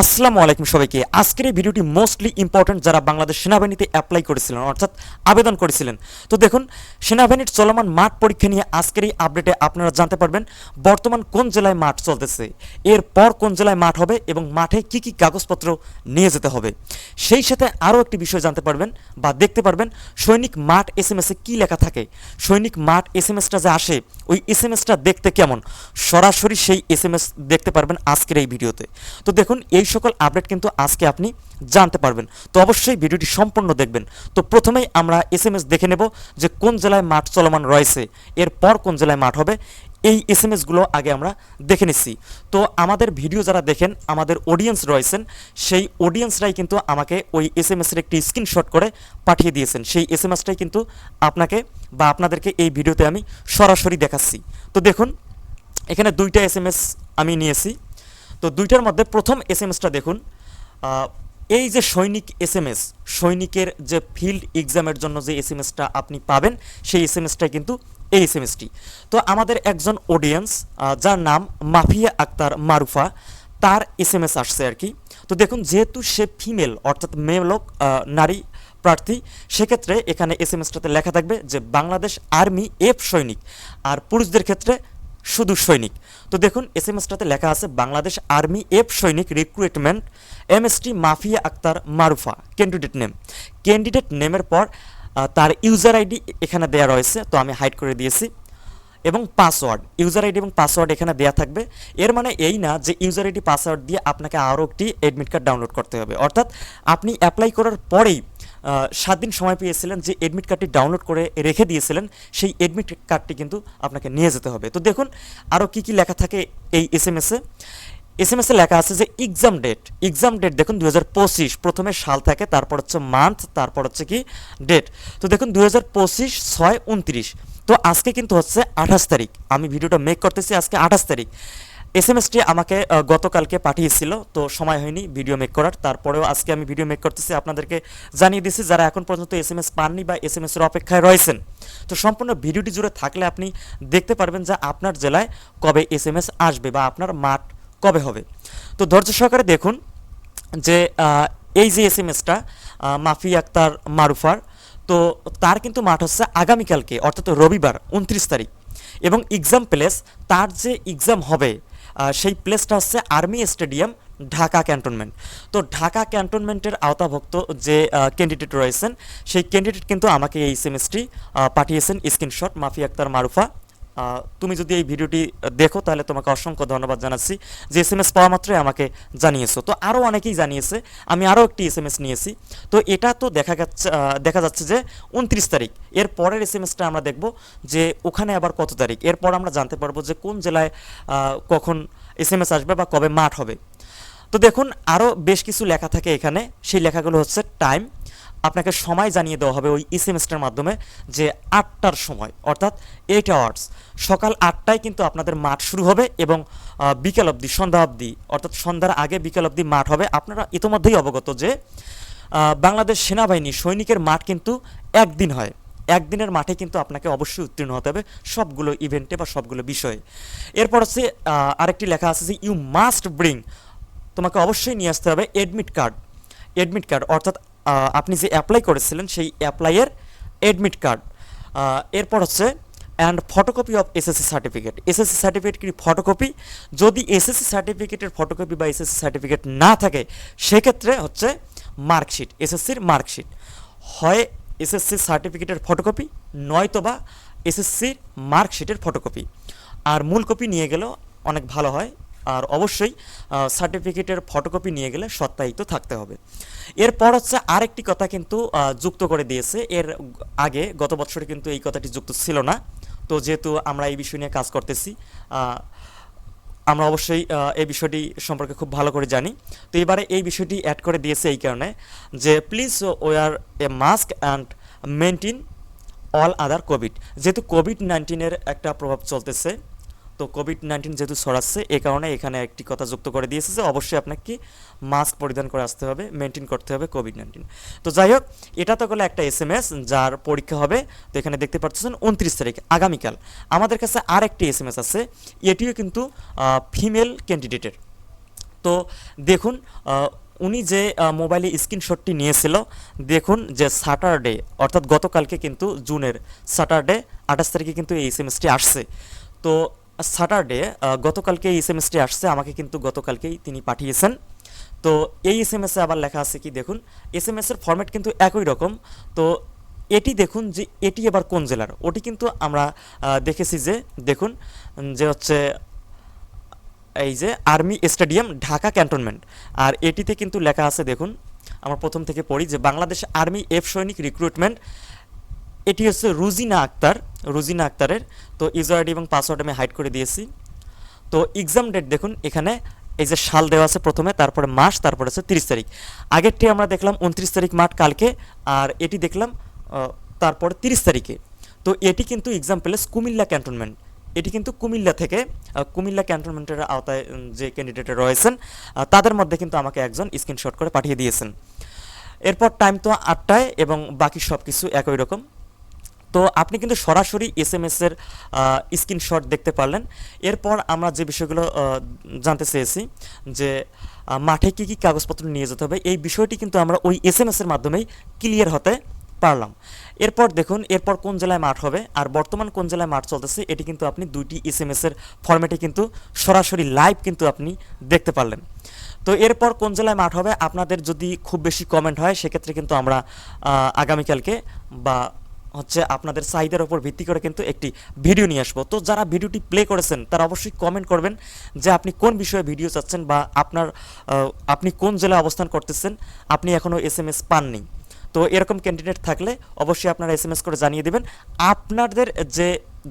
আসসালামু আলাইকুম সবাইকে। আজকের এই ভিডিওটি মোস্টলি ইম্পর্ট্যান্ট যারা বাংলাদেশ সেনাবাহিনীতে অ্যাপ্লাই করেছিলেন, অর্থাৎ আবেদন করেছিলেন। তো দেখুন, সেনাবাহিনীর চলমান মাঠ পরীক্ষা নিয়ে আজকের এই আপডেটে আপনারা জানতে পারবেন বর্তমান কোন জেলায় মাঠ চলতেছে, এরপর কোন জেলায় মাঠ হবে এবং মাঠে কি কি কাগজপত্র নিয়ে যেতে হবে। সেই সাথে আরও একটি বিষয় জানতে পারবেন বা দেখতে পারবেন, সৈনিক মাঠ এস এম এসে কী লেখা থাকে? সৈনিক মাঠ এস এম এসটা যে আসে, ওই এস এম এসটা দেখতে কেমন? সরাসরি সেই এস এম এস দেখতে পারবেন আজকের এই ভিডিওতে। তো দেখুন এই সকল আপডেট কিন্তু আজকে আপনি জানতে পারবেন। তো অবশ্যই ভিডিওটি সম্পূর্ণ দেখবেন। তো প্রথমেই আমরা এস এম এস দেখে নেব যে কোন জেলায় মাঠ চলমান রয়েছে। এরপর কোন জেলায় মাঠ হবে, এই এস এম এসগুলো আগে আমরা দেখে নিচ্ছি। তো আমাদের ভিডিও যারা দেখেন, আমাদের অডিয়েন্স রয়েছেন, সেই অডিয়েন্সরাই কিন্তু আমাকে ওই এস এম এসের একটি স্ক্রিনশট করে পাঠিয়ে দিয়েছেন। সেই এস এম এসটাই কিন্তু আপনাকে বা আপনাদেরকে এই ভিডিওতে আমি সরাসরি দেখাচ্ছি। তো দেখুন, এখানে দুইটা এস এম এস আমি নিয়েছি। তো দুইটার মধ্যে প্রথম এস এম এসটা দেখুন। এই যে সৈনিক এস এম এস সৈনিকের যে ফিল্ড এক্সামের জন্য যে এস এম এসটা আপনি পাবেন, সেই এস এম এসটাই কিন্তু এই এস এম এসটি তো আমাদের একজন অডিয়েন্স যার নাম মাফিয়া আক্তার মারুফা, তার এস এম এস আসছে আর কি। তো দেখুন, যেহেতু সে ফিমেল অর্থাৎ মেয়ে লোক নারী প্রার্থী, সেক্ষেত্রে এখানে এস এম এসটাতে লেখা থাকবে যে বাংলাদেশ আর্মি এফ সৈনিক, আর পুরুষদের ক্ষেত্রে শুধু সৈনিক। তো দেখুন এস এম এসটাতে লেখা আছে, বাংলাদেশ আর্মি এফ সৈনিক recruitment M S T Mafia Akter Marufa candidate name candidate নেমের পর তার ইউজার আইডি এখানে দেওয়া রয়েছে, তো আমি হাইড করে দিয়েছি। এবং পাসওয়ার্ড ইউজার আইডি এবং পাসওয়ার্ড এখানে দেওয়া থাকবে। এর মানে এই না যে ইউজার আইডি পাসওয়ার্ড দিয়ে আপনাকে আরও একটি অ্যাডমিট কার্ড ডাউনলোড করতে হবে। অর্থাৎ আপনি অ্যাপ্লাই করার পরেই সাত দিন সময় পেয়েছিলেন যে এডমিট কার্ডটি ডাউনলোড করে রেখে দিয়েছিলেন, সেই এডমিট কার্ডটি কিন্তু আপনাকে নিয়ে যেতে হবে। তো দেখুন আরও কি কি লেখা থাকে এই এস এম এসে এস এম এসে লেখা আছে যে এক্সাম ডেট এক্সাম ডেট দেখুন দু হাজার পঁচিশ, প্রথমে সাল থাকে, তারপর হচ্ছে মান্থ তারপর হচ্ছে কি ডেট তো দেখুন দু হাজার পঁচিশ, ছয়, উনত্রিশ। তো আজকে কিন্তু হচ্ছে আঠাশ তারিখ। আমি ভিডিওটা মেক করতেছি আজকে আঠাশ তারিখ। এস এম এসটি আমাকে গতকালকে পাঠিয়েছিল, তো সময় হয়নি ভিডিও মেক করার। তারপরেও আজকে আমি ভিডিও মেক করতেছি, আপনাদেরকে জানিয়ে দিচ্ছি যারা এখন পর্যন্ত এস এম এস পাননি বা এস এম এসের অপেক্ষায় রয়েছেন। তো সম্পূর্ণ ভিডিওটি জুড়ে থাকলে আপনি দেখতে পারবেন যে আপনার জেলায় কবে এস এম এস আসবে বা আপনার মাঠ কবে হবে। তো ধৈর্য সহকারে দেখুন যে এই যে এস এম এসটা মাফি আক্তার মারুফার, তো তার কিন্তু মাঠ হচ্ছে আগামীকালকে, অর্থাৎ রবিবার, উনত্রিশ তারিখ। এবং এক্সাম প্লেস তার যে এক্সাম হবে সেই প্লেসটা হচ্ছে আর্মি স্টেডিয়াম ঢাকা ক্যান্টনমেন্ট তো ঢাকা ক্যান্টনমেন্টের আওতাভুক্ত যে ক্যান্ডিডেট রয়েছেন, সেই ক্যান্ডিডেট কিন্তু আমাকে এই সেমিস্ট্রি পাঠিয়েছেন। স্ক্রিনশট মাফি আক্তার মারুফা। তুমি যদি এই ভিডিওটি দেখো, তাহলে তোমাকে অসংখ্য ধন্যবাদ জানাচ্ছি যে এস এম এস পাওয়া মাত্রই আমাকে জানিয়েছো। তো আরও অনেকেই জানিয়েছে, আমি আরও একটি এস এম এস নিয়েছি। তো এটা তো দেখা যাচ্ছে দেখা যাচ্ছে যে উনত্রিশ তারিখ, এর পরের এস এম এসটা আমরা দেখব যে ওখানে আবার কত তারিখ। এরপর আমরা জানতে পারব যে কোন জেলায় কখন এস এম এস আসবে বা কবে মাঠ হবে। তো দেখুন আরও বেশ কিছু লেখা থাকে এখানে, সেই লেখাগুলো হচ্ছে টাইম আপনাকে সময় জানিয়ে দেওয়া হবে ওই এসএমএসটার মাধ্যমে যে আটটার সময়, অর্থাৎ এইট আওয়ার্স সকাল আটটায় কিন্তু আপনাদের মাঠ শুরু হবে এবং বিকেল অবধি, সন্ধ্যা অবধি, অর্থাৎ সন্ধ্যার আগে বিকেল অবধি মাঠ হবে। আপনারা ইতোমধ্যেই অবগত যে বাংলাদেশ সেনাবাহিনী সৈনিকের মাঠ কিন্তু একদিন হয়। একদিনের মাঠে কিন্তু আপনাকে অবশ্যই উত্তীর্ণ হতে হবে সবগুলো ইভেন্টে বা সবগুলো বিষয়ে। এরপর হচ্ছে আরেকটি লেখা আছে যে ইউ মাস্ট ব্রিং তোমাকে অবশ্যই নিয়ে আসতে হবে এডমিট কার্ড এডমিট কার্ড অর্থাৎ আপনি যে অ্যাপ্লাই করেছিলেন সেই অ্যাপ্লাইয়ের এডমিট কার্ড এরপর হচ্ছে and photocopy of SSC certificate SSC certificate কি ফটোকপি যদি এসএসসি সার্টিফিকেটের ফটোকপি বা এসএসসি সার্টিফিকেট না থাকে, সেক্ষেত্রে হচ্ছে মার্কশিট এসএসসির মার্কশিট হয় এসএসসি সার্টিফিকেটের ফটোকপি নয়তো বা এসএসসির মার্কশিটের ফটোকপি আর মূল কপি নিয়ে গেলেও অনেক ভালো হয়। আর অবশ্যই সার্টিফিকেটের ফটোকপি নিয়ে গেলে সত্যায়িত থাকতে হবে। এরপর হচ্ছে আরেকটি কথা কিন্তু যুক্ত করে দিয়েছে। এর আগে গত বছরে কিন্তু এই কথাটি যুক্ত ছিল না। তো যেহেতু আমরা এই বিষয় নিয়ে কাজ করতেছি আমরা অবশ্যই এই বিষয়টি সম্পর্কে খুব ভালো করে জানি। তো এবারে এই বিষয়টি অ্যাড করে দিয়েছে এই কারণে যে please wear a mask and maintain all other covid যেহেতু কোভিড নাইন্টিনের একটা প্রভাব চলতেছে তো কোভিড নাইন্টিন যেহেতু ছড়াচ্ছে, এ কারণে এখানে একটি কথা যুক্ত করে দিয়েছে যে অবশ্যই আপনাকে মাস্ক পরিধান করে আসতে হবে মেনটেন করতে হবে কোভিড নাইন্টিন তো যাই হোক, এটা তো গেলে একটা এস এম এস যার পরীক্ষা হবে, তো এখানে দেখতে পাচ্ছেন উনত্রিশ তারিখ, আগামীকাল। আমাদের কাছে আর একটি এস এম এস আছে, এটিও কিন্তু ফিমেল ক্যান্ডিডেটের তো দেখুন উনি যে মোবাইলে স্ক্রিনশটটি নিয়েছিল, দেখুন যে স্যাটারডে অর্থাৎ গতকালকে কিন্তু জুনের স্যাটারডে আঠাশ তারিখে কিন্তু এই এস এম এসটি আসছে। তো স্যাটারডে গতকালকে এই এস আসছে, আমাকে কিন্তু গতকালকেই তিনি পাঠিয়েছেন। তো এই এস এম এসে আবার লেখা আছে কি, দেখুন এস এম এসের ফরম্যাট কিন্তু একই রকম। তো এটি দেখুন যে এটি এবার কোন জেলার? ওটি কিন্তু আমরা দেখেছি যে, দেখুন, যে হচ্ছে, এই যে আর্মি স্টেডিয়াম ঢাকা ক্যান্টনমেন্ট আর এটিতে কিন্তু লেখা আছে, দেখুন, আমরা প্রথম থেকে পড়ি যে বাংলাদেশ আর্মি এফ সৈনিক রিক্রুটমেন্ট এটি হচ্ছে রুজিনা আক্তার, রুজিনা আক্তারের। তো ইউজার আইডি এবং পাসওয়ার্ড আমি হাইড করে দিয়েছি। তো এক্সাম ডেট দেখুন, এখানে এই যে সাল দেওয়া আছে প্রথমে, তারপরে মাস, তারপরে আছে তিরিশ তারিখ। আগেরটি আমরা দেখলাম উনত্রিশ তারিখ মাঠ কালকে, আর এটি দেখলাম তারপরে তিরিশ তারিখে। তো এটি কিন্তু এক্সাম প্যালেস কুমিল্লা ক্যান্টনমেন্ট এটি কিন্তু কুমিল্লা থেকে কুমিল্লা ক্যান্টনমেন্টের আওতায় যে ক্যান্ডিডেট রয়েছেন তাদের মধ্যে কিন্তু আমাকে একজন স্ক্রিনশট করে পাঠিয়ে দিয়েছেন। এরপর টাইম তো আটটায় এবং বাকি সব কিছু একই রকম। তো আপনি কিন্তু সরাসরি এস এম এসের স্ক্রিনশট দেখতে পারলেন। এরপর আমরা যে বিষয়গুলো জানতে চেয়েছি, যে মাঠে কী কী কাগজপত্র নিয়ে যেতে হবে, এই বিষয়টি কিন্তু আমরা ওই এস এম এসের মাধ্যমেই ক্লিয়ার হতে পারলাম। এরপর দেখুন, এরপর কোন জেলায় মাঠ হবে, আর বর্তমান কোন জেলায় মাঠ চলতেছে, এটি কিন্তু আপনি দুইটি এস এম এসের ফরম্যাটে কিন্তু সরাসরি লাইভ কিন্তু আপনি দেখতে পারলেন। তো এরপর কোন জেলায় মাঠ হবে, আপনাদের যদি খুব বেশি কমেন্ট হয়, সেক্ষেত্রে কিন্তু আমরা আগামীকালকে বা হচ্ছে আপনাদের চাহিদার উপর ভিত্তি করে কিন্তু একটি ভিডিও নিয়ে আসব। তো যারা ভিডিওটি প্লে করেছেন, তারা অবশ্যই কমেন্ট করবেন যে আপনি কোন বিষয়ে ভিডিও চাচ্ছেন বা আপনার আপনি কোন জেলায় অবস্থান করতেছেন, আপনি এখনও এস এম এস পাননি। তো এরকম ক্যান্ডিডেট থাকলে অবশ্যই আপনারা এস এম এস করে জানিয়ে দেবেন। আপনাদের যে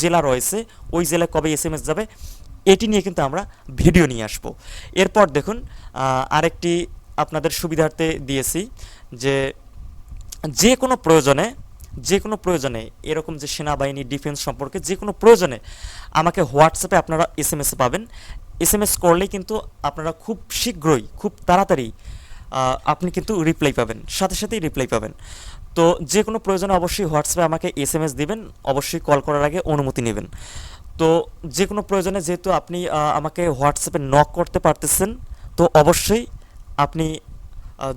জেলা রয়েছে, ওই জেলায় কবে এস এম এস যাবে, এটি নিয়ে কিন্তু আমরা ভিডিও নিয়ে আসব। এরপর দেখুন আরেকটি আপনাদের সুবিধার্থে দিয়েছি যে যে কোনো প্রয়োজনে যে কোনো প্রয়োজনে, এরকম যে সেনাবাহিনী, ডিফেন্স সম্পর্কে যে কোনো প্রয়োজনে আমাকে হোয়াটসঅ্যাপে আপনারা এস এম এস পাবেন। এস এম এস করলেই কিন্তু আপনারা খুব শীঘ্রই, খুব তাড়াতাড়ি আপনি কিন্তু রিপ্লাই পাবেন, সাথে সাথেই রিপ্লাই পাবেন। তো যে কোনো প্রয়োজনে অবশ্যই হোয়াটসঅ্যাপে আমাকে এস এম এস দিবেন, অবশ্যই কল করার আগে অনুমতি নেবেন। তো যে কোনো প্রয়োজনে যেহেতু আপনি আমাকে হোয়াটসঅ্যাপে নক করতে পারতেছেন, তো অবশ্যই আপনি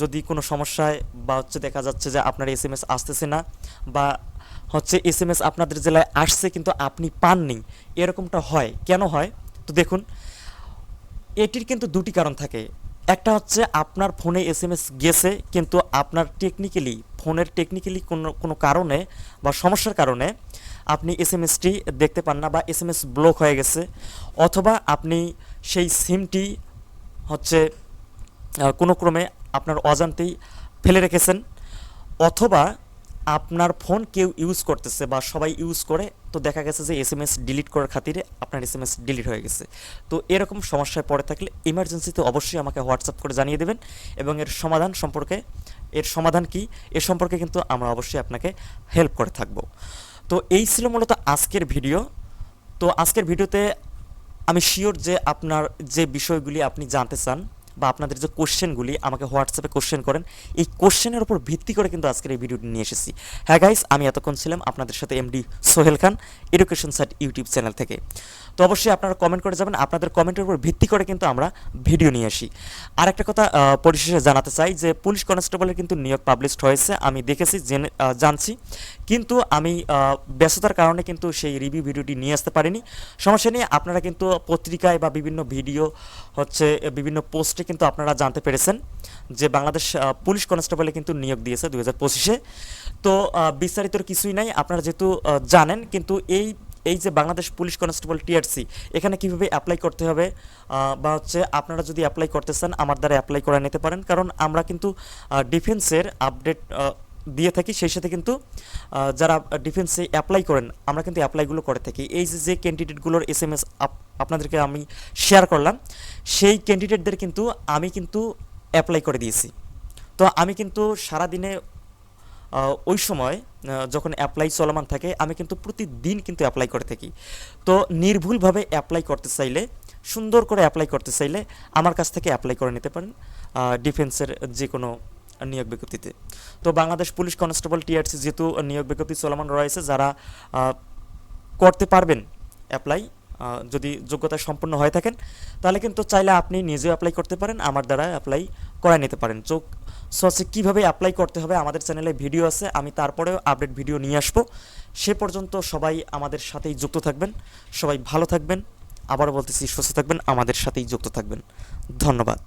যদি কোনো সমস্যায় বা হচ্ছে দেখা যাচ্ছে যে আপনার এস এম এস আসতেছে না বা হচ্ছে এস এম এস আপনাদের জেলায় আসছে কিন্তু আপনি পাননি, এরকমটা হয়। কেন হয়? তো দেখুন, এটির কিন্তু দুটি কারণ থাকে। একটা হচ্ছে আপনার ফোনে এস এম এস গেছে কিন্তু আপনার টেকনিক্যালি ফোনের টেকনিক্যালি কোনো কোনো কারণে বা সমস্যার কারণে আপনি এস এম এসটি দেখতে পান না বা এস এম এস ব্লক হয়ে গেছে অথবা আপনি সেই সিমটি হচ্ছে কোনো ক্রমে আপনার অজান্তেই ফেলে রেখেছেন, অথবা আপনার ফোন কেউ ইউজ করতেছে বা সবাই ইউজ করে, তো দেখা গেছে যে এস এম এস ডিলিট করার খাতিরে আপনার এস এম এস ডিলিট হয়ে গেছে। তো এরকম সমস্যায় পড়ে থাকলে ইমার্জেন্সিতে অবশ্যই আমাকে হোয়াটসঅ্যাপ করে জানিয়ে দেবেন এবং এর সমাধান সম্পর্কে, এর সমাধান কি, এ সম্পর্কে কিন্তু আমরা অবশ্যই আপনাকে হেল্প করে থাকব। তো এই ছিল মূলত আজকের ভিডিও তো আজকের ভিডিওতে আমি শিওর যে আপনার যে বিষয়গুলি আপনি জানতে চান বা আপনাদের যে কোশ্চেনগুলি, আমাকে হোয়াটসঅ্যাপে কোশ্চেন করেন, এই কোশ্চেনের উপর ভিত্তি করে কিন্তু আজকের এই ভিডিওটি নিয়ে এসেছি। হ্যাঁ গাইস আমি এতক্ষণ ছিলাম আপনাদের সাথে MD Sohel Khan education site YouTube channel থেকে। তো অবশ্যই আপনারা কমেন্ট করে যাবেন, আপনাদের কমেন্টের উপর ভিত্তি করে কিন্তু আমরা ভিডিও নিয়ে আসি। আর একটা কথা পরিশেষে জানাতে চাই যে পুলিশ কনস্টেবলের কিন্তু নিয়োগ পাবলিশড হয়েছে, আমি দেখেছি, জেনে জানছি। কিন্তু আমি ব্যস্ততার কারণে কিন্তু সেই রিভিউ ভিডিওটি নিয়ে আসতে পারিনি। সমস্যা নেই, আপনারা কিন্তু পত্রিকায় বা বিভিন্ন ভিডিও হচ্ছে, বিভিন্ন পোস্টে কিন্তু আপনারা জানতে পেরেছেন যে বাংলাদেশ পুলিশ কনস্টেবলে কিন্তু নিয়োগ দিয়েছে দুই হাজার পঁচিশে। তো বিস্তারিতর বিস্তারিত কিছুই নাই। আপনারা যেহেতু জানেন, কিন্তু এই এই যে বাংলাদেশ পুলিশ কনস্টেবল টিআরসি, এখানে কীভাবে অ্যাপ্লাই করতে হবে বা হচ্ছে আপনারা যদি অ্যাপ্লাই করতে চান, আমার দ্বারা অ্যাপ্লাই করে নিতে পারেন। কারণ আমরা কিন্তু ডিফেন্সের আপডেট দিয়ে থাকি, সেই সাথে কিন্তু যারা ডিফেন্সে অ্যাপ্লাই করেন, আমরা কিন্তু অ্যাপ্লাইগুলো করে থাকি। এই যে যে ক্যান্ডিডেটগুলোর এস এম এস আপনাদেরকে আমি শেয়ার করলাম, সেই ক্যান্ডিডেটদের কিন্তু আমি কিন্তু অ্যাপ্লাই করে দিয়েছি। তো আমি কিন্তু সারাদিনে ওই সময় যখন অ্যাপ্লাই চলমান থাকে, আমি কিন্তু প্রতিদিন কিন্তু অ্যাপ্লাই করে থাকি। তো নির্ভুলভাবে অ্যাপ্লাই করতে চাইলে, সুন্দর করে অ্যাপ্লাই করতে চাইলে, আমার কাছ থেকে অ্যাপ্লাই করে নিতে পারেন ডিফেন্সের যে কোনো নিয়োগ বিজ্ঞপ্তিতে। তো বাংলাদেশ পুলিশ কনস্টেবল টিআরসি যেহেতু নিয়োগ বিজ্ঞপ্তি চলমান রয়েছে, যারা করতে পারবেন অ্যাপ্লাই যদি যোগ্যতা সম্পন্ন হয়ে থাকেন, তাহলে কিন্তু চাইলে আপনি নিজেও অ্যাপ্লাই করতে পারেন, আমার দ্বারা অ্যাপ্লাই করে নিতে পারেন। চোখ সো কীভাবে অ্যাপ্লাই করতে হবে আমাদের চ্যানেলে ভিডিও আছে, আমি তারপরেও আপডেট ভিডিও নিয়ে আসব। সে পর্যন্ত সবাই আমাদের সাথেই যুক্ত থাকবেন, সবাই ভালো থাকবেন, আবারও বলতেছি সুস্থ থাকবেন, আমাদের সাথেই যুক্ত থাকবেন। ধন্যবাদ।